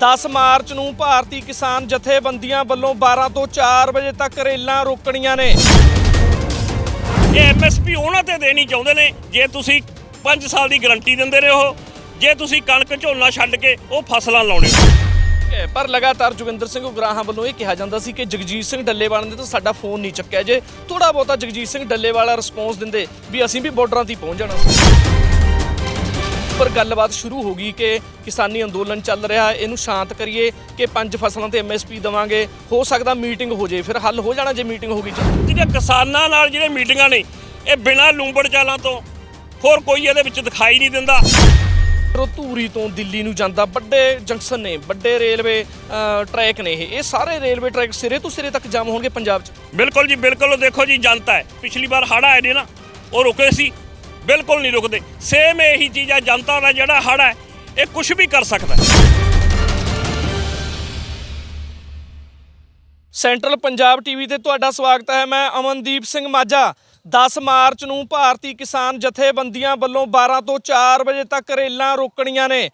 10 March ਨੂੰ ਭਾਰਤੀ ਕਿਸਾਨ ਜਥੇਬੰਦੀਆਂ ਵੱਲੋਂ 12 ਤੋਂ 4 ਵਜੇ ਤੱਕ ਰੇਲਾਂ ਰੋਕਣੀਆਂ ਨੇ। ਇਹ ਐਮਐਸਪੀ ਉਹਨਾਂ ਤੇ ਦੇਣੀ ਚਾਹੁੰਦੇ ਨੇ ਜੇ ਤੁਸੀਂ 5 ਸਾਲ ਦੀ ਗਾਰੰਟੀ ਦਿੰਦੇ ਰਹੋ ਜੇ ਤੁਸੀਂ ਕਣਕ ਝੋਨਾ ਛੱਡ ਕੇ ਉਹ ਫਸਲਾਂ ਲਾਉਣੇ ਹੈ, ਪਰ ਲਗਾਤਾਰ ਜੋਗਿੰਦਰ ਸਿੰਘ ਉਗਰਾਹਾਂ ਵੱਲੋਂ ਇਹ ਕਿਹਾ ਜਾਂਦਾ ਸੀ ਕਿ ਜਗਜੀਤ ਸਿੰਘ ਡੱਲੇਵਾਲ ਨੇ ਤਾਂ ਸਾਡਾ ਫੋਨ ਨਹੀਂ ਚੱਕਿਆ ਜੇ। ਥੋੜਾ ਬਹੁਤਾ ਜਗਜੀਤ ਸਿੰਘ ਡੱਲੇਵਾਲਾ ਰਿਸਪੌਂਸ ਦਿੰਦੇ ਵੀ ਅਸੀਂ ਵੀ ਬਾਰਡਰਾਂ ਤੇ ਹੀ ਪਹੁੰਚ ਜਾਣਾ। ਪਰ ਗੱਲਬਾਤ ਸ਼ੁਰੂ ਹੋ ਗਈ ਕਿ ਕਿਸਾਨੀ ਅੰਦੋਲਨ ਚੱਲ ਰਿਹਾ ਇਹਨੂੰ ਸ਼ਾਂਤ ਕਰੀਏ ਕਿ ਪੰਜ ਫਸਲਾਂ ਤੇ ਐਮਐਸਪੀ ਦਵਾਂਗੇ। ਹੋ ਸਕਦਾ ਮੀਟਿੰਗ ਹੋ ਜੇ ਫਿਰ ਹੱਲ ਹੋ ਜਾਣਾ ਜੇ ਮੀਟਿੰਗ ਹੋ ਗਈ ਜਿਹੜੀਆਂ ਕਿਸਾਨਾਂ ਨਾਲ ਜਿਹੜੇ ਮੀਟਿੰਗਾਂ ਨੇ ਇਹ ਬਿਨਾਂ ਲੂੰਬੜ ਚਾਲਾਂ ਤੋਂ ਹੋਰ ਕੋਈ ਇਹਦੇ ਵਿੱਚ ਦਿਖਾਈ ਨਹੀਂ ਦਿੰਦਾ। ਧੂਰੀ ਤੋਂ ਦਿੱਲੀ ਨੂੰ ਜਾਂਦਾ। ਵੱਡੇ ਜੰਕਸ਼ਨ ਨੇ ਵੱਡੇ ਰੇਲਵੇ ਟਰੈਕ ਨੇ ਇਹ। ਇਹ ਸਾਰੇ ਰੇਲਵੇ ਟਰੈਕ ਸਿਰੇ ਤੋਂ ਸਿਰੇ ਤੱਕ ਜਾਮ ਹੋਣਗੇ ਪੰਜਾਬ 'ਚ। ਬਿਲਕੁਲ ਜੀ ਬਿਲਕੁਲ। ਦੇਖੋ ਜੀ ਜਨਤਾ ਹੈ। ਪਿਛਲੀ ਵਾਰ ਹੜ੍ਹ ਆਏ ਨੇ ਨਾ ਉਹ ਰੁਕੇ ਸੀ। ਬਿਲਕੁਲ ਨਹੀਂ ਰੁਕਦੇ। ਸੇਮ ਇਹੀ ਚੀਜ਼ ਹੈ ਜਨਤਾ ਦਾ ਜਿਹੜਾ ਹੜ੍ਹ ਹੈ, ਇਹ ਕੁਝ ਵੀ ਕਰ ਸਕਦਾ ਸੈਂਟਰਲ ਪੰਜਾਬ ਟੀਵੀ ਤੇ ਤੁਹਾਡਾ ਸਵਾਗਤ ਹੈ। ਮੈਂ ਅਮਨਦੀਪ ਸਿੰਘ ਮਾਝਾ। 10 ਮਾਰਚ ਨੂੰ ਭਾਰਤੀ ਕਿਸਾਨ ਜਥੇਬੰਦੀਆਂ ਵੱਲੋਂ 12 ਤੋਂ 4 ਵਜੇ ਤੱਕ ਰੇਲਾਂ ਰੋਕਣੀਆਂ ਨੇ।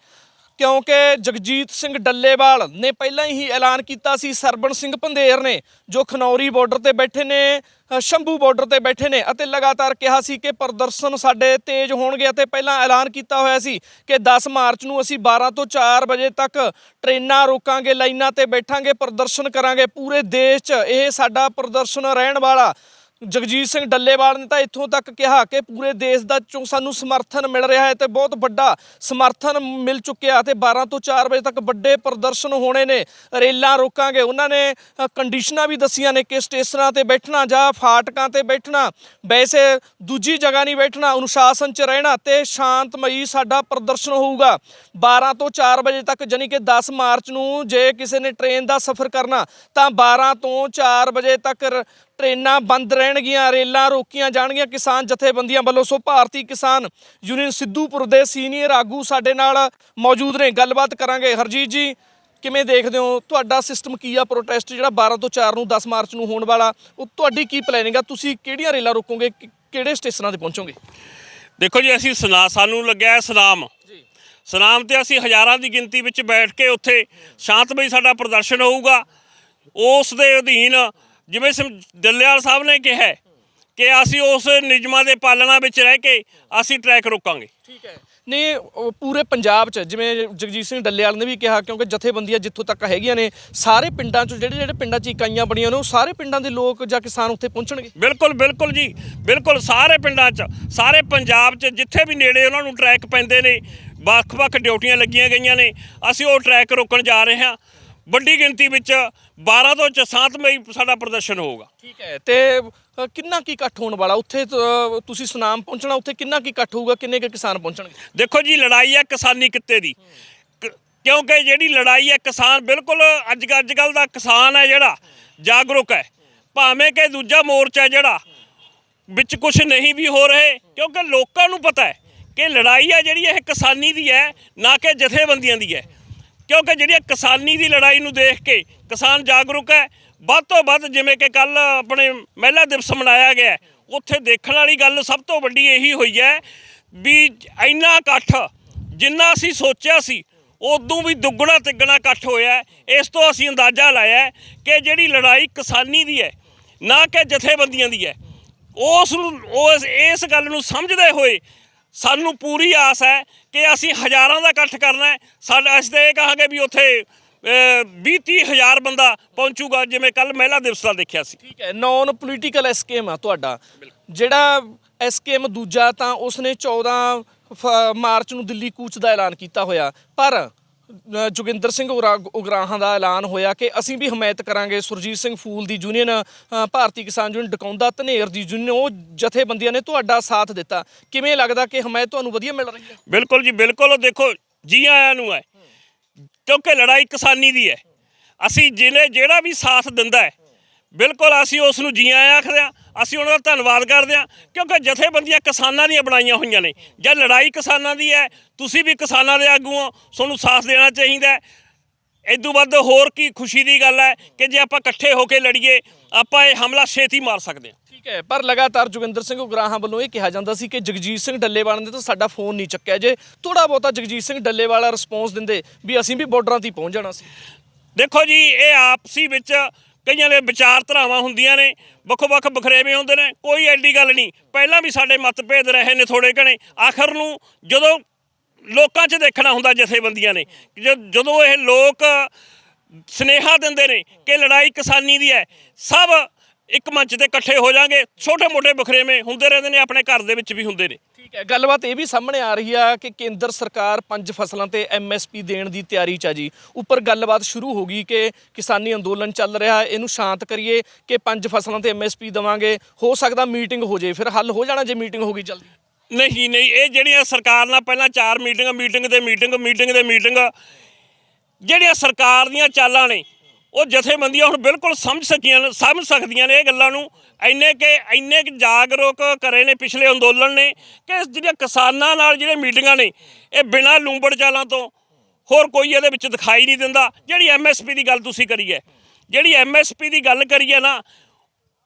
ਕਿਉਂਕਿ ਜਗਜੀਤ ਸਿੰਘ ਡੱਲੇਵਾਲ ਨੇ ਪਹਿਲਾਂ ਹੀ ਐਲਾਨ ਕੀਤਾ ਸੀ ਸਰਬਣ ਸਿੰਘ ਪੰਧੇਰ ਨੇ, ਜੋ ਖਨੌਰੀ ਬਾਰਡਰ ਤੇ ਬੈਠੇ ਨੇ ਸ਼ੰਭੂ ਬਾਰਡਰ ਤੇ ਬੈਠੇ ਨੇ ਅਤੇ ਲਗਾਤਾਰ ਕਿਹਾ ਸੀ ਕਿ ਪ੍ਰਦਰਸ਼ਨ ਸਾਡੇ ਤੇਜ਼ ਹੋਣਗੇ ਅਤੇ ਪਹਿਲਾਂ ਐਲਾਨ ਕੀਤਾ ਹੋਇਆ ਸੀ ਕਿ 10 ਮਾਰਚ ਨੂੰ ਅਸੀਂ 12 ਤੋਂ 4 ਵਜੇ ਤੱਕ ਟ੍ਰੇਨਾਂ ਰੋਕਾਂਗੇ, ਲਾਈਨਾਂ ਤੇ ਬੈਠਾਂਗੇ, ਪ੍ਰਦਰਸ਼ਨ ਕਰਾਂਗੇ, ਪੂਰੇ ਦੇਸ਼ 'ਚ ਇਹ ਸਾਡਾ ਪ੍ਰਦਰਸ਼ਨ ਰਹਿਣ ਵਾਲਾ ਜਗਜੀਤ ਸਿੰਘ ਡੱਲੇਵਾਲ ਨੇ ਤਾਂ ਇੱਥੋਂ ਤੱਕ ਕਿਹਾ ਕਿ ਪੂਰੇ ਦੇਸ਼ ਦਾ ਚੋਂ ਸਾਨੂੰ ਸਮਰਥਨ ਮਿਲ ਰਿਹਾ ਹੈ ਤੇ ਬਹੁਤ ਵੱਡਾ ਸਮਰਥਨ ਮਿਲ ਚੁੱਕਿਆ ਤੇ 12 ਤੋਂ 4 ਵਜੇ ਤੱਕ ਵੱਡੇ ਪ੍ਰਦਰਸ਼ਨ ਹੋਣੇ ਨੇ, ਰੇਲਾਂ ਰੋਕਾਂਗੇ। ਉਹਨਾਂ ਨੇ ਕੰਡੀਸ਼ਨਾਂ ਵੀ ਦੱਸੀਆਂ ਨੇ ਕਿ ਸਟੇਸ਼ਨਾਂ ਤੇ ਬੈਠਣਾ ਜਾਂ ਫਾਟਕਾਂ ਤੇ ਬੈਠਣਾ, ਵੈਸੇ ਦੂਜੀ ਜਗ੍ਹਾ ਨਹੀਂ ਬੈਠਣਾ, ਅਨੁਸ਼ਾਸਨ 'ਚ ਰਹਿਣਾ ਤੇ ਸ਼ਾਂਤਮਈ ਸਾਡਾ ਪ੍ਰਦਰਸ਼ਨ ਹੋਊਗਾ। 12 ਤੋਂ 4 ਵਜੇ ਤੱਕ ਜਾਣੀ ਕਿ 10 ਮਾਰਚ ਨੂੰ ਜੇ ਕਿਸੇ ਨੇ ਟ੍ਰੇਨ ਦਾ ਸਫ਼ਰ ਕਰਨਾ, ਤਾਂ 12 ਤੋਂ 4 ਵਜੇ ਤੱਕ ਟ੍ਰੇਨਾਂ ਬੰਦ ਰਹਿਣਗੀਆਂ ਰੇਲਾਂ ਰੋਕੀਆਂ ਜਾਣਗੀਆਂ। ਕਿਸਾਨ ਜਥੇਬੰਦੀਆਂ ਵੱਲੋਂ ਸੋ ਭਾਰਤੀ ਕਿਸਾਨ ਯੂਨੀਅਨ ਸਿੱਧੂਪੁਰ ਦੇ ਸੀਨੀਅਰ ਆਗੂ ਸਾਡੇ ਨਾਲ ਮੌਜੂਦ ਨੇ। ਗੱਲਬਾਤ ਕਰਾਂਗੇ। ਹਰਜੀਤ ਜੀ ਕਿਵੇਂ ਦੇਖਦੇ ਹੋ? ਤੁਹਾਡਾ ਸਿਸਟਮ ਕੀ ਆ ਪ੍ਰੋਟੈਸਟ ਜਿਹੜਾ 12 ਤੋਂ 4 ਨੂੰ 10 ਮਾਰਚ ਨੂੰ ਹੋਣ ਵਾਲਾ? ਉਹ ਤੁਹਾਡੀ ਕੀ ਪਲੈਨਿੰਗ ਆ? ਤੁਸੀਂ ਕਿਹੜੀਆਂ ਰੇਲਾਂ ਰੋਕੋਗੇ? ਕਿਹੜੇ ਸਟੇਸ਼ਨਾਂ ਤੇ ਪਹੁੰਚੋਗੇ? ਦੇਖੋ ਜੀ ਅਸੀਂ ਸੁਨਾ ਸਾਨੂੰ ਲੱਗਿਆ ਸੁਨਾਮ। ਜੀ। ਸੁਨਾਮ ਤੇ ਅਸੀਂ ਹਜ਼ਾਰਾਂ ਦੀ ਗਿਣਤੀ ਵਿੱਚ ਬੈਠ ਕੇ ਉੱਥੇ ਸ਼ਾਂਤਮਈ ਸਾਡਾ ਪ੍ਰਦਰਸ਼ਨ ਹੋਊਗਾ। ਉਸ ਦੇ ਅਧੀਨ ਜਿਵੇਂ ਡੱਲੇਵਾਲ ਸਾਹਿਬ ਨੇ ਕਿਹਾ ਕਿ ਅਸੀਂ ਉਸ ਨਿਯਮਾਂ ਦੇ ਪਾਲਣਾ ਵਿੱਚ ਰਹਿ ਕੇ ਅਸੀਂ ਟਰੈਕ ਰੋਕਾਂਗੇ। ਠੀਕ ਹੈ। ਨਹੀਂ ਉਹ ਪੂਰੇ ਪੰਜਾਬ 'ਚ ਜਿਵੇਂ ਜਗਜੀਤ ਸਿੰਘ ਡੱਲੇਵਾਲ ਨੇ ਵੀ ਕਿਹਾ ਕਿਉਂਕਿ ਜਥੇਬੰਦੀਆਂ ਜਿੱਥੋਂ ਤੱਕ ਹੈਗੀਆਂ ਨੇ ਸਾਰੇ ਪਿੰਡਾਂ 'ਚ ਜਿਹੜੇ ਜਿਹੜੇ ਪਿੰਡਾਂ 'ਚ ਇਕਾਈਆਂ ਬਣੀਆਂ ਨੇ ਉਹ ਸਾਰੇ ਪਿੰਡਾਂ ਦੇ ਲੋਕ ਜਾਂ ਕਿਸਾਨ ਉੱਥੇ ਪਹੁੰਚਣਗੇ। ਬਿਲਕੁਲ ਬਿਲਕੁਲ ਜੀ। ਬਿਲਕੁਲ ਸਾਰੇ ਪਿੰਡਾਂ 'ਚ ਸਾਰੇ ਪੰਜਾਬ 'ਚ ਜਿੱਥੇ ਵੀ ਨੇੜੇ ਉਹਨਾਂ ਨੂੰ ਟਰੈਕ ਪੈਂਦੇ ਨੇ ਵੱਖ-ਵੱਖ ਡਿਊਟੀਆਂ ਲੱਗੀਆਂ ਗਈਆਂ ਨੇ ਅਸੀਂ ਉਹ ਟਰੈਕ ਰੋਕਣ ਜਾ ਰਹੇ ਹਾਂ। ਵੱਡੀ ਗਿਣਤੀ ਵਿੱਚ 12 ਤੋਂ ਚ ਸ਼ਾਂਤਮਈ ਸਾਡਾ ਪ੍ਰਦਰਸ਼ਨ ਹੋਊਗਾ। ਠੀਕ ਹੈ ਤੇ ਅ, ਕਿੰਨਾ ਕੀ ਇਕੱਠ ਹੋਣ ਵਾਲਾ? ਉੱਥੇ ਅ, ਤੁਸੀਂ ਸੁਨਾਮ ਪਹੁੰਚਣਾ ਉੱਥੇ ਕਿੰਨਾ ਕੀ ਇਕੱਠ ਹੋਊਗਾ? ਕਿੰਨੇ ਕੁ ਕਿਸਾਨ ਪਹੁੰਚਣਗੇ? ਦੇਖੋ ਜੀ ਲੜਾਈ ਹੈ ਕਿਸਾਨੀ ਕਿੱਤੇ ਦੀ। ਕ- ਕਿਉਂਕਿ ਜਿਹੜੀ ਲੜਾਈ ਹੈ ਕਿਸਾਨ ਬਿਲਕੁਲ ਅੱਜ ਅੱਜ ਕੱਲ ਦਾ ਕਿਸਾਨ ਹੈ ਜਿਹੜਾ ਜਾਗਰੂਕ ਹੈ। ਭਾਵੇਂ ਕਿ ਦੂਜਾ ਮੋਰਚਾ ਹੈ ਜਿਹੜਾ ਵਿੱਚ ਕੁਝ ਨਹੀਂ ਵੀ ਹੋ ਰਹੇ ਕਿਉਂਕਿ ਲੋਕਾਂ ਨੂੰ ਪਤਾ ਹੈ ਕਿ ਲੜਾਈ ਹੈ ਜਿਹੜੀ ਇਹ ਕਿਸਾਨੀ ਦੀ ਹੈ ਨਾ ਕਿ ਜਥੇਬੰਦੀਆਂ ਦੀ ਹੈ। ਕਿਉਂਕਿ ਜਿਹੜੀ ਕਿਸਾਨੀ ਦੀ ਲੜਾਈ ਨੂੰ ਦੇਖ ਕੇ ਕਿਸਾਨ ਜਾਗਰੂਕ ਹੈ, ਵੱਧ ਤੋਂ ਵੱਧ ਜਿਵੇਂ ਕਿ ਕੱਲ ਆਪਣੇ ਮਹਿਲਾ ਦਿਵਸ ਮਨਾਇਆ ਗਿਆ ਉੱਥੇ ਦੇਖਣ ਵਾਲੀ ਗੱਲ ਸਭ ਤੋਂ ਵੱਡੀ ਇਹੀ ਹੋਈ ਹੈ ਵੀ ਇੰਨਾ ਇਕੱਠ ਜਿੰਨਾ ਅਸੀਂ ਸੋਚਿਆ ਸੀ, ਉਦੋਂ ਵੀ ਦੁੱਗਣਾ ਤਿੱਗਣਾ ਇਕੱਠ ਹੋਇਆ ਇਸ ਤੋਂ ਅਸੀਂ ਅੰਦਾਜ਼ਾ ਲਾਇਆ ਕਿ ਜਿਹੜੀ ਲੜਾਈ ਕਿਸਾਨੀ ਦੀ ਹੈ, ਨਾ ਕਿ ਜਥੇਬੰਦੀਆਂ ਦੀ ਹੈ, ਉਸ ਨੂੰ, ਉਸ, ਇਸ ਗੱਲ ਨੂੰ ਸਮਝਦੇ ਹੋਏ ਸਾਨੂੰ ਪੂਰੀ ਆਸ ਹੈ ਕਿ ਅਸੀਂ ਹਜ਼ਾਰਾਂ ਦਾ ਇਕੱਠ ਕਰਨਾ ਹੈ। ਸਾਡਾ ਅਸੀਂ ਤਾਂ ਇਹ ਕਹਾਂਗੇ ਵੀ ਉੱਥੇ 20 ਹਜ਼ਾਰ ਬੰਦਾ ਪਹੁੰਚੂਗਾ, ਜਿਵੇਂ ਕੱਲ ਮਹਿਲਾ ਦਿਵਸ ਦਾ ਦੇਖਿਆ ਸੀ। ਠੀਕ ਹੈ ਨਾਨ ਪੋਲੀਟੀਕਲ ਐਸਕੇਮ ਆ ਤੁਹਾਡਾ। ਜਿਹੜਾ ਐਸਕੇਮ ਦੂਜਾ ਤਾਂ ਉਸਨੇ 14 ਫ- ਮਾਰਚ ਨੂੰ ਦਿੱਲੀ ਕੂਚ ਦਾ ਐਲਾਨ ਕੀਤਾ ਹੋਇਆ। ਪਰ ਜੋਗਿੰਦਰ ਸਿੰਘ ਉਰਾ- ਉਗਰਾਹਾਂ ਦਾ ਐਲਾਨ ਹੋਇਆ ਕਿ ਅਸੀਂ ਵੀ ਹਮਾਇਤ ਕਰਾਂਗੇ ਸੁਰਜੀਤ ਸਿੰਘ ਫੂਲ ਦੀ ਯੂਨੀਅਨ ਭਾਰਤੀ ਕਿਸਾਨ ਯੂਨੀਅਨ ਡਕੌਂਦਾ ਧਨੇਰ ਦੀ ਯੂਨੀਅਨ, ਉਹ ਜਥੇਬੰਦੀਆਂ ਨੇ ਤੁਹਾਡਾ ਸਾਥ ਦਿੱਤਾ। ਕਿਵੇਂ ਲੱਗਦਾ ਕਿ ਹਮਾਇਤ ਤੁਹਾਨੂੰ ਵਧੀਆ ਮਿਲ ਰਹੀ ਹੈ? ਬਿਲਕੁਲ ਜੀ, ਬਿਲਕੁਲ। ਦੇਖੋ, ਜੀ ਆਇਆਂ ਨੂੰ ਹੈ, ਕਿਉਂਕਿ ਲੜਾਈ ਕਿਸਾਨੀ ਦੀ ਹੈ। ਅਸੀਂ ਜਿਹਨੇ ਜਿਹੜਾ ਵੀ ਸਾਥ ਦਿੰਦਾ ਹੈ, ਬਿਲਕੁਲ ਅਸੀਂ ਉਸ ਨੂੰ ਜੀ ਆਇਆਂ ਆਖਦੇ ਹਾਂ। ਅਸੀਂ ਉਹਨਾਂ ਦਾ ਧੰਨਵਾਦ ਕਰਦੇ ਹਾਂ ਕਿਉਂਕਿ ਜਥੇਬੰਦੀਆਂ ਕਿਸਾਨਾਂ ਦੀਆਂ ਬਣਾਈਆਂ ਹੋਈਆਂ ਨੇ। ਜਦ ਲੜਾਈ ਕਿਸਾਨਾਂ ਦੀ ਹੈ ਤੁਸੀਂ ਵੀ ਕਿਸਾਨਾਂ ਦੇ ਆਗੂ ਹੋ ਤੁਹਾਨੂੰ ਸਾਥ ਦੇਣਾ ਚਾਹੀਦਾ ਹੈ। ਇਦੋਂ ਵੱਧ ਹੋਰ ਕੀ ਖੁਸ਼ੀ ਦੀ ਗੱਲ ਹੈ ਕਿ ਜੇ ਆਪਾਂ ਇਕੱਠੇ ਹੋ ਕੇ ਲੜੀਏ ਆਪਾਂ ਇਹ ਹਮਲਾ ਛੇਤੀ ਮਾਰ ਸਕਦੇ ਹਾਂ। ਠੀਕ ਹੈ ਪਰ ਲਗਾਤਾਰ ਜੋਗਿੰਦਰ ਸਿੰਘ ਉਗਰਾਹਾਂ ਵੱਲੋਂ ਇਹ ਕਿਹਾ ਜਾਂਦਾ ਸੀ ਕਿ ਜਗਜੀਤ ਸਿੰਘ ਡੱਲੇਵਾਲ ਨੇ ਤਾਂ ਸਾਡਾ ਫੋਨ ਨਹੀਂ ਚੱਕਿਆ। ਜੇ ਥੋੜਾ ਬਹੁਤਾ ਜਗਜੀਤ ਸਿੰਘ ਡੱਲੇਵਾਲਾ ਰਿਸਪੌਂਸ ਦਿੰਦੇ ਵੀ ਅਸੀਂ ਵੀ ਬਾਰਡਰਾਂ ਤੇ ਪਹੁੰਚ ਜਾਣਾ ਸੀ। ਦੇਖੋ ਜੀ ਇਹ ਆਪਸੀ ਵਿੱਚ ਕਈਆਂ ਦੇ ਵਿਚਾਰਧਾਰਾਵਾਂ ਹੁੰਦੀਆਂ ਨੇ ਵੱਖੋ ਵੱਖ ਬਖਰੇਵੇਂ ਹੁੰਦੇ ਨੇ, ਕੋਈ ਐਡੀ ਗੱਲ ਨਹੀਂ। ਪਹਿਲਾਂ ਵੀ ਸਾਡੇ ਮਤਭੇਦ ਰਹੇ ਨੇ ਥੋੜੇ ਘਣੇ। ਆਖਰ ਨੂੰ ਜਦੋਂ ਲੋਕਾਂ 'ਚ ਦੇਖਣਾ ਹੁੰਦਾ ਜਥੇਬੰਦੀਆਂ ਨੇ ਜਦੋਂ ਇਹ ਲੋਕ ਸਨੇਹਾ ਦਿੰਦੇ ਨੇ ਕਿ ਲੜਾਈ ਕਿਸਾਨੀ ਦੀ ਹੈ, ਸਭ ਇੱਕ ਮੰਚ ਤੇ ਇਕੱਠੇ ਹੋ ਜਾਣਗੇ ਛੋਟੇ ਮੋਟੇ ਬਖਰੇਵੇਂ ਹੁੰਦੇ ਰਹਿੰਦੇ ਨੇ ਆਪਣੇ ਘਰ ਦੇ ਵਿੱਚ ਵੀ ਹੁੰਦੇ ਨੇ। ਠੀਕ ਹੈ ਗੱਲਬਾਤ ਇਹ ਵੀ ਸਾਹਮਣੇ ਆ ਰਹੀ ਆ ਕਿ ਕੇਂਦਰ ਸਰਕਾਰ ਪੰਜ ਫਸਲਾਂ ਤੇ ਐਮਐਸਪੀ ਦੇਣ ਦੀ ਤਿਆਰੀ 'ਚ ਆ ਜੀ। ਉੱਪਰ ਗੱਲਬਾਤ ਸ਼ੁਰੂ ਹੋ ਗਈ ਕਿ ਕਿਸਾਨੀ ਅੰਦੋਲਨ ਚੱਲ ਰਿਹਾ ਇਹਨੂੰ ਸ਼ਾਂਤ ਕਰੀਏ ਕਿ ਪੰਜ ਫਸਲਾਂ ਤੇ ਐਮਐਸਪੀ ਦਵਾਂਗੇ। ਹੋ ਸਕਦਾ ਮੀਟਿੰਗ ਹੋ ਜੇ ਫਿਰ ਹੱਲ ਹੋ ਜਾਣਾ ਜੇ ਮੀਟਿੰਗ ਹੋ ਗਈ ਜਲਦੀ। ਨਹੀਂ ਨਹੀਂ ਇਹ ਜਿਹੜੀਆਂ ਸਰਕਾਰ ਨਾਲ ਪਹਿਲਾਂ ਚਾਰ ਮੀਟਿੰਗ ਮੀਟਿੰਗ ਤੇ ਮੀਟਿੰਗ ਮੀਟਿੰਗ ਤੇ ਮੀਟਿੰਗ ਜਿਹੜੀਆਂ ਸਰਕਾਰ ਦੀਆਂ ਚਾਲਾਂ ਨੇ ਉਹ ਜਥੇਬੰਦੀਆਂ ਹੁਣ ਬਿਲਕੁਲ ਸਮਝ ਸਕੀਆਂ ਨੇ, ਸਮਝ ਸਕਦੀਆਂ ਨੇ ਇਹ ਗੱਲਾਂ ਨੂੰ। ਇੰਨੇ ਕਿ ਇੰਨੇ ਕਿ ਜਾਗਰੂਕ ਕਰੇ ਨੇ ਪਿਛਲੇ ਅੰਦੋਲਨ ਨੇ ਕਿ ਜਿਹੜੀਆਂ ਕਿਸਾਨਾਂ ਨਾਲ ਜਿਹੜੇ ਮੀਟਿੰਗਾਂ ਨੇ, ਇਹ ਬਿਨਾਂ ਲੂੰਬੜ ਚਾਲਾਂ ਤੋਂ ਹੋਰ ਕੋਈ ਇਹਦੇ ਵਿੱਚ ਦਿਖਾਈ ਨਹੀਂ ਦਿੰਦਾ। ਜਿਹੜੀ ਐਮਐਸਪੀ ਦੀ ਗੱਲ ਤੁਸੀਂ ਕਰੀ ਹੈ ਜਿਹੜੀ ਐਮਐਸਪੀ ਦੀ ਗੱਲ ਕਰੀ ਹੈ ਨਾ,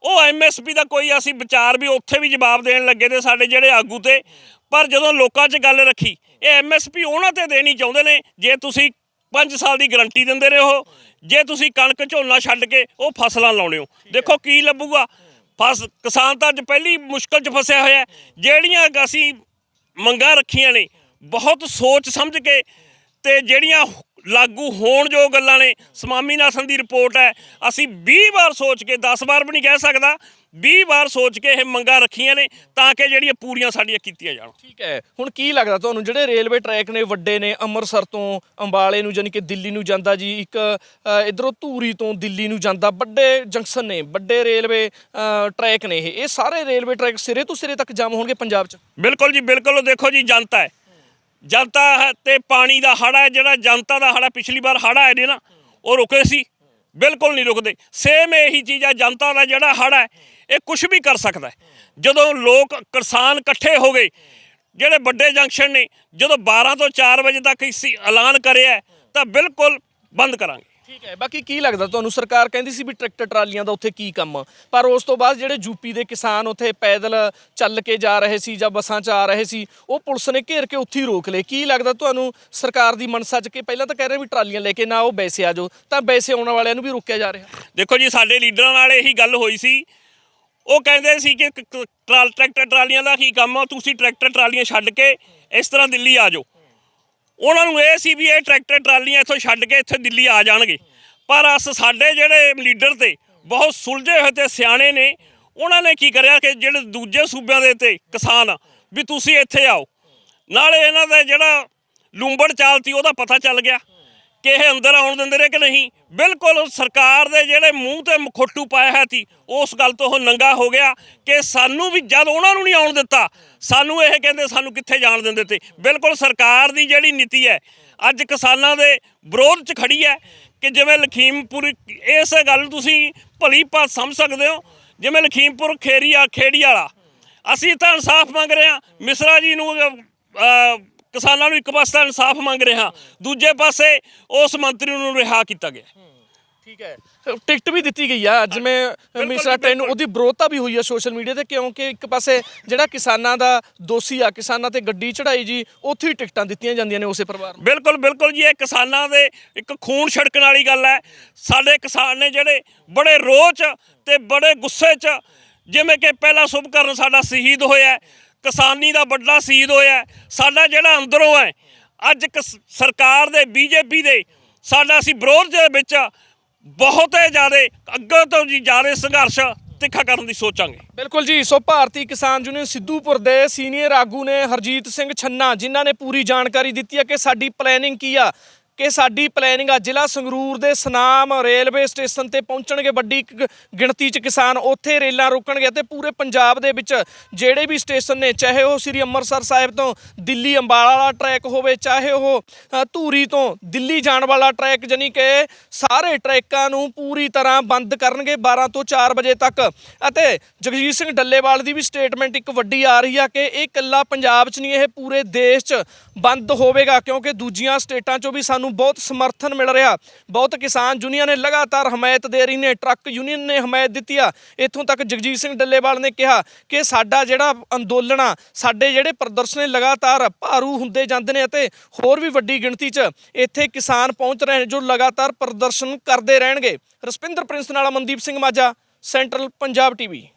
ਉਹ ਐਮਐਸਪੀ ਦਾ ਕੋਈ ਅਸੀਂ ਵਿਚਾਰ ਵੀ ਉੱਥੇ ਵੀ ਜਵਾਬ ਦੇਣ ਲੱਗੇ ਤੇ ਸਾਡੇ ਜਿਹੜੇ ਆਗੂ ਤੇ। ਪਰ ਜਦੋਂ ਲੋਕਾਂ 'ਚ ਗੱਲ ਰੱਖੀ, ਇਹ ਐਮਐਸਪੀ ਉਹਨਾਂ ਤੇ ਦੇਣੀ ਚਾਹੁੰਦੇ ਨੇ, ਜੇ ਤੁਸੀਂ 5 ਸਾਲ ਦੀ ਗਾਰੰਟੀ ਦਿੰਦੇ ਰਹੇ ਹੋ ਜੇ ਤੁਸੀਂ ਕਣਕ ਝੋਨਾ ਛੱਡ ਕੇ ਉਹ ਫਸਲਾਂ ਲਾਉਣੇ ਹੋ। ਦੇਖੋ ਕੀ ਲੱਭੂਗਾ। ਫਸ ਕਿਸਾਨ ਤਾਂ ਅੱਜ ਪਹਿਲੀ ਮੁਸ਼ਕਲ 'ਚ ਫਸਿਆ ਹੋਇਆ। ਜਿਹੜੀਆਂ ਅਸੀਂ ਮੰਗਾਂ ਰੱਖੀਆਂ ਨੇ ਬਹੁਤ ਸੋਚ ਸਮਝ ਕੇ ਤੇ ਜਿਹੜੀਆਂ ਲਾਗੂ ਹੋਣ ਜੋ ਗੱਲਾਂ ਨੇ ਸਵਾਮੀਨਾਥਨ ਦੀ ਰਿਪੋਰਟ ਹੈ। ਅਸੀਂ 20 ਵਾਰ ਸੋਚ ਕੇ 10 ਵਾਰ ਵੀ ਨਹੀਂ ਕਹਿ ਸਕਦਾ 20 ਵਾਰ ਸੋਚ ਕੇ ਇਹ ਮੰਗਾਂ ਰੱਖੀਆਂ ਨੇ ਤਾਂ ਕਿ ਜਿਹੜੀਆਂ ਪੂਰੀਆਂ ਸਾਡੀਆਂ ਕੀਤੀਆਂ ਜਾਣ। ਠੀਕ ਹੈ। ਹੁਣ ਕੀ ਲੱਗਦਾ ਤੁਹਾਨੂੰ ਜਿਹੜੇ ਰੇਲਵੇ ਟਰੈਕ ਨੇ ਵੱਡੇ ਨੇ ਅੰਮ੍ਰਿਤਸਰ ਤੋਂ ਅੰਬਾਲੇ ਨੂੰ ਯਾਨੀ ਕਿ ਦਿੱਲੀ ਨੂੰ ਜਾਂਦਾ ਜੀ ਇੱਕ ਇੱਧਰੋਂ ਧੂਰੀ ਤੋਂ ਦਿੱਲੀ ਨੂੰ ਜਾਂਦਾ ਵੱਡੇ ਜੰਕਸ਼ਨ ਨੇ ਵੱਡੇ ਰੇਲਵੇ ਟਰੈਕ ਨੇ ਇਹ। ਇਹ ਸਾਰੇ ਰੇਲਵੇ ਟਰੈਕ ਸਿਰੇ ਤੋਂ ਸਿਰੇ ਤੱਕ ਜਾਮ ਹੋਣਗੇ ਪੰਜਾਬ 'ਚ? ਬਿਲਕੁਲ ਜੀ ਬਿਲਕੁਲ ਦੇਖੋ ਜੀ ਜਨਤਾ ਹੈ। ਜਨਤਾ ਹੈ ਤੇ ਪਾਣੀ ਦਾ ਹੜਾ ਹੈ, ਜਿਹੜਾ ਜਨਤਾ ਦਾ ਹੜਾ ਪਿਛਲੀ ਵਾਰ ਹੜਾ ਆਏ ਨੇ ਨਾ, ਉਹ ਰੁਕੇ ਸੀ, ਬਿਲਕੁਲ ਨਹੀਂ ਰੁਕਦੇ। ਸੇਮ ਇਹੀ ਚੀਜ਼ ਹੈ, ਜਨਤਾ ਦਾ ਜਿਹੜਾ ਹੜਾ ਹੈ, ਇਹ ਕੁਝ ਵੀ ਕਰ ਸਕਦਾ ਜਦੋਂ ਲੋਕ ਕਿਸਾਨ ਇਕੱਠੇ ਹੋ ਗਏ, ਜਿਹੜੇ ਵੱਡੇ ਜੰਕਸ਼ਨ ਨੇ, ਜਦੋਂ 12 ਤੋਂ 4 ਵਜੇ ਤੱਕ ਇਸ ਐਲਾਨ ਕਰਿਆ ਤਾਂ ਬਿਲਕੁਲ ਬੰਦ ਕਰਾਂਗੇ। ਠੀਕ ਹੈ। ਬਾਕੀ ਕੀ ਲੱਗਦਾ ਤੁਹਾਨੂੰ? ਸਰਕਾਰ ਕਹਿੰਦੀ ਸੀ ਵੀ ਟਰੈਕਟਰ ਟਰਾਲੀਆਂ ਦਾ ਉੱਥੇ ਕੀ ਕੰਮ ਆ? ਪਰ ਉਸ ਤੋਂ ਬਾਅਦ ਜਿਹੜੇ ਯੂਪੀ ਦੇ ਕਿਸਾਨ ਉੱਥੇ ਪੈਦਲ ਚੱਲ ਕੇ ਜਾ ਰਹੇ ਸੀ ਜਾਂ ਬੱਸਾਂ 'ਚ ਆ ਰਹੇ ਸੀ, ਉਹ ਪੁਲਿਸ ਨੇ ਘੇਰ ਕੇ ਉੱਥੇ ਹੀ ਰੋਕ ਲਏ। ਕੀ ਲੱਗਦਾ ਤੁਹਾਨੂੰ ਸਰਕਾਰ ਦੀ ਮਨਸਾ 'ਚ ਕਿ ਪਹਿਲਾਂ ਤਾਂ ਕਹਿ ਰਹੇ ਵੀ ਟਰਾਲੀਆਂ ਲੈ ਕੇ ਨਾ ਉਹ ਵੈਸੇ ਆ ਜਾਓ, ਤਾਂ ਵੈਸੇ ਆਉਣ ਵਾਲਿਆਂ ਨੂੰ ਵੀ ਰੋਕਿਆ ਜਾ ਰਿਹਾ? ਦੇਖੋ ਜੀ, ਸਾਡੇ ਲੀਡਰਾਂ ਨਾਲ ਇਹੀ ਗੱਲ ਹੋਈ ਸੀ। ਉਹ ਕਹਿੰਦੇ ਸੀ ਕਿ ਕ- ਟਰਾਲ ਟਰੈਕਟਰ ਟਰਾਲੀਆਂ ਦਾ ਕੀ ਕੰਮ ਆ? ਤੁਸੀਂ ਟਰੈਕਟਰ ਟਰਾਲੀਆਂ ਛੱਡ ਕੇ ਇਸ ਤਰ੍ਹਾਂ ਦਿੱਲੀ ਆ ਜਾਓ। ਉਹਨਾਂ ਨੂੰ ਇਹ ਸੀ ਵੀ ਇਹ ਟਰੈਕਟਰ ਟਰਾਲੀਆਂ ਇੱਥੋਂ ਛੱਡ ਕੇ ਇੱਥੇ ਦਿੱਲੀ ਆ ਜਾਣਗੇ। ਪਰ ਅਸ ਸਾਡੇ ਜਿਹੜੇ ਲੀਡਰ ਤੇ ਬਹੁਤ ਸੁਲਝੇ ਹੋਏ ਤੇ ਸਿਆਣੇ ਨੇ ਉਹਨਾਂ ਨੇ ਕੀ ਕਰਿਆ ਕਿ ਜਿਹੜੇ ਦੂਜੇ ਸੂਬਿਆਂ ਦੇ ਤੇ ਕਿਸਾਨ ਆ, ਵੀ ਤੁਸੀਂ ਇੱਥੇ ਆਓ। ਨਾਲੇ ਇਹਨਾਂ ਦਾ ਜਿਹੜਾ ਲੂੰਬੜ ਚਾਲ ਸੀ ਉਹਦਾ ਪਤਾ ਚੱਲ ਗਿਆ। ਕਿ ਇਹ ਅੰਦਰ ਆਉਣ ਦਿੰਦੇ ਰਹੇ ਕਿ ਨਹੀਂ? ਬਿਲਕੁਲ ਸਰਕਾਰ ਦੇ ਜਿਹੜੇ ਮੂੰਹ ਤੇ ਮਖੋਟੂ ਪਾਇਆ ਹੈ ਸੀ, ਉਸ ਗੱਲ ਤੋਂ ਉਹ ਨੰਗਾ ਹੋ ਗਿਆ ਕਿ ਸਾਨੂੰ ਵੀ ਜਦ ਉਹਨਾਂ ਨੂੰ ਨਹੀਂ ਆਉਣ ਦਿੱਤਾ, ਸਾਨੂੰ ਇਹ ਕਹਿੰਦੇ ਸਾਨੂੰ ਕਿੱਥੇ ਜਾਣ ਦਿੰਦੇ ਤੇ। ਬਿਲਕੁਲ ਸਰਕਾਰ ਦੀ ਜਿਹੜੀ ਨੀਤੀ ਹੈ, ਅੱਜ ਕਿਸਾਨਾਂ ਦੇ ਵਿਰੋਧ 'ਚ ਖੜੀ ਹੈ ਕਿ ਜਿਵੇਂ ਲਖੀਮਪੁਰ, ਇਸ ਗੱਲ ਨੂੰ ਤੁਸੀਂ ਭਲੀ ਭਾਤ ਸਮਝ ਸਕਦੇ ਹੋ, ਜਿਵੇਂ ਲਖੀਮਪੁਰ ਖੇਰੀਆ ਖੇੜੀ ਵਾਲਾ, ਅਸੀਂ ਤਾਂ ਇਨਸਾਫ ਮੰਗ ਰਹੇ ਹਾਂ, ਮਿਸਰਾ ਜੀ ਨੂੰ ਕਿਸਾਨਾਂ ਨੂੰ ਇੱਕ ਪਾਸੇ ਤਾਂ ਇਨਸਾਫ ਮੰਗ ਰਹੇ ਦੂਜੇ ਪਾਸੇ ਉਸ ਮੰਤਰੀ ਨੂੰ ਰਿਹਾ ਕੀਤਾ ਗਿਆ। ਠੀਕ ਹੈ। ਟਿਕਟ ਵੀ ਦਿੱਤੀ ਗਈ ਆ ਜਿਵੇਂ ਮਿਸਰਾ ਟ੍ਰੇਨ ਨੂੰ ਉਹਦੀ ਵਿਰੋਧਤਾ ਵੀ ਹੋਈ ਆ ਸੋਸ਼ਲ ਮੀਡੀਆ ਤੇ ਕਿਉਂਕਿ ਇੱਕ ਪਾਸੇ ਜਿਹੜਾ ਕਿਸਾਨਾਂ ਦਾ ਦੋਸ਼ੀ ਆ ਕਿਸਾਨਾਂ ਤੇ ਗੱਡੀ ਚੜਾਈ ਜੀ ਉੱਥੇ ਹੀ ਟਿਕਟਾਂ ਦਿੱਤੀਆਂ ਜਾਂਦੀਆਂ ਨੇ ਉਸੇ ਪਰਿਵਾਰ ਨੂੰ। ਬਿਲਕੁਲ ਬਿਲਕੁਲ ਜੀ ਇਹ ਕਿਸਾਨਾਂ ਦੇ ਇੱਕ ਖੂਨ ਛੜਕਣ ਵਾਲੀ ਗੱਲ ਹੈ। ਸਾਡੇ ਕਿਸਾਨ ਨੇ ਜਿਹੜੇ ਬੜੇ ਰੋਹ 'ਚ ਤੇ ਬੜੇ ਗੁੱਸੇ 'ਚ ਜਿਵੇਂ ਕਿ ਪਹਿਲਾ ਸੁਭਕਰਨ ਸਾਡਾ ਸ਼ਹੀਦ ਹੋਇਆ ਕਿਸਾਨੀ ਦਾ ਵੱਡਾ ਸ਼ਹੀਦ ਹੋਇਆ ਸਾਡਾ ਜਿਹੜਾ ਅੰਦਰੋਂ ਹੈ, ਅੱਜ ਕਿਸ- ਸਰਕਾਰ ਦੇ, ਬੀਜੇਪੀ ਦੇ, ਸਾਡਾ ਅਸੀਂ ਵਿਰੋਧ ਦੇ ਵਿੱਚ ਬਹੁਤ ਜ਼ਿਆਦਾ, ਅੱਗੇ ਤੋਂ ਜੀ ਜ਼ਿਆਦਾ ਸੰਘਰਸ਼ ਤਿੱਖਾ ਕਰਨ ਦੀ ਸੋਚਾਂਗੇ। ਬਿਲਕੁਲ ਜੀ, ਸੋ ਭਾਰਤੀ ਕਿਸਾਨ ਯੂਨੀਅਨ ਸਿੱਧੂਪੁਰ ਦੇ ਸੀਨੀਅਰ ਆਗੂ ਨੇ ਹਰਜੀਤ ਸਿੰਘ ਛੰਨਾ, ਜਿਨ੍ਹਾਂ ਨੇ ਪੂਰੀ ਜਾਣਕਾਰੀ ਦਿੱਤੀ ਹੈ ਕਿ ਸਾਡੀ ਪਲੈਨਿੰਗ ਕੀ ਆ ਕਿ ਸਾਡੀ ਪਲੈਨਿੰਗ ਆ, ਜ਼ਿਲ੍ਹਾ ਸੰਗਰੂਰ ਦੇ ਸਨਾਮ ਰੇਲਵੇ ਸਟੇਸ਼ਨ ਤੇ ਪਹੁੰਚਣਗੇ। ਵੱਡੀ ਗਿਣਤੀ 'ਚ ਕਿਸਾਨ ਉੱਥੇ ਰੇਲਾਂ ਰੋਕਣਗੇ ਤੇ ਪੂਰੇ ਪੰਜਾਬ ਦੇ ਵਿੱਚ ਜਿਹੜੇ ਵੀ ਸਟੇਸ਼ਨ ਨੇ, ਚਾਹੇ ਉਹ ਸ੍ਰੀ ਅੰਮ੍ਰਿਤਸਰ ਸਾਹਿਬ ਤੋਂ ਦਿੱਲੀ ਅੰਬਾਲਾ ਵਾਲਾ ਟਰੈਕ ਹੋਵੇ, ਚਾਹੇ ਉਹ ਧੂਰੀ ਤੋਂ ਦਿੱਲੀ ਜਾਣ ਵਾਲਾ ਟਰੈਕ ਜਾਨੀ ਕਿ ਸਾਰੇ ਟਰੈਕਾਂ ਨੂੰ ਪੂਰੀ ਤਰ੍ਹਾਂ ਬੰਦ ਕਰਨਗੇ 12 ਤੋਂ 4 ਵਜੇ ਤੱਕ। ਅਤੇ ਜਗਜੀਤ ਸਿੰਘ ਡੱਲੇਵਾਲ ਦੀ ਵੀ ਸਟੇਟਮੈਂਟ ਇੱਕ ਵੱਡੀ ਆ ਰਹੀ ਆ ਕਿ ਇਹ ਇਕੱਲਾ ਪੰਜਾਬ 'ਚ ਨਹੀਂ, ਇਹ ਪੂਰੇ ਦੇਸ਼ 'ਚ ਬੰਦ ਹੋਵੇਗਾ, ਕਿਉਂਕਿ ਦੂਜੀਆਂ ਸਟੇਟਾਂ 'ਚੋਂ ਵੀ ਸਾਨੂੰ ਨੂੰ ਬਹੁਤ ਸਮਰਥਨ ਮਿਲ ਰਿਹਾ। ਬਹੁਤ ਕਿਸਾਨ ਯੂਨੀਅਨ ਨੇ ਲਗਾਤਾਰ ਹਮਾਇਤ ਦੇ ਰਹੀ ਨੇ, ਟਰੱਕ ਯੂਨੀਅਨ ਨੇ ਹਮਾਇਤ ਦਿੱਤੀ ਆ। ਇੱਥੋਂ ਤੱਕ ਜਗਜੀਤ ਸਿੰਘ ਡੱਲੇਵਾਲ ਨੇ ਕਿਹਾ ਕਿ ਸਾਡਾ ਜਿਹੜਾ ਅੰਦੋਲਨ ਆ, ਸਾਡੇ ਜਿਹੜੇ ਪ੍ਰਦਰਸ਼ਨ ਲਗਾਤਾਰ ਭਾਰੂ ਹੁੰਦੇ ਜਾਂਦੇ ਨੇ ਅਤੇ ਹੋਰ ਵੀ ਵੱਡੀ ਗਿਣਤੀ 'ਚ ਇੱਥੇ ਕਿਸਾਨ ਪਹੁੰਚ ਰਹੇ ਨੇ ਜੋ ਲਗਾਤਾਰ ਪ੍ਰਦਰਸ਼ਨ ਕਰਦੇ ਰਹਿਣਗੇ। ਰਸਪਿੰਦਰ ਪ੍ਰਿੰਸ ਨਾਲ ਮਨਦੀਪ ਸਿੰਘ ਮਾਝਾ, ਸੈਂਟਰਲ ਪੰਜਾਬ ਟੀਵੀ।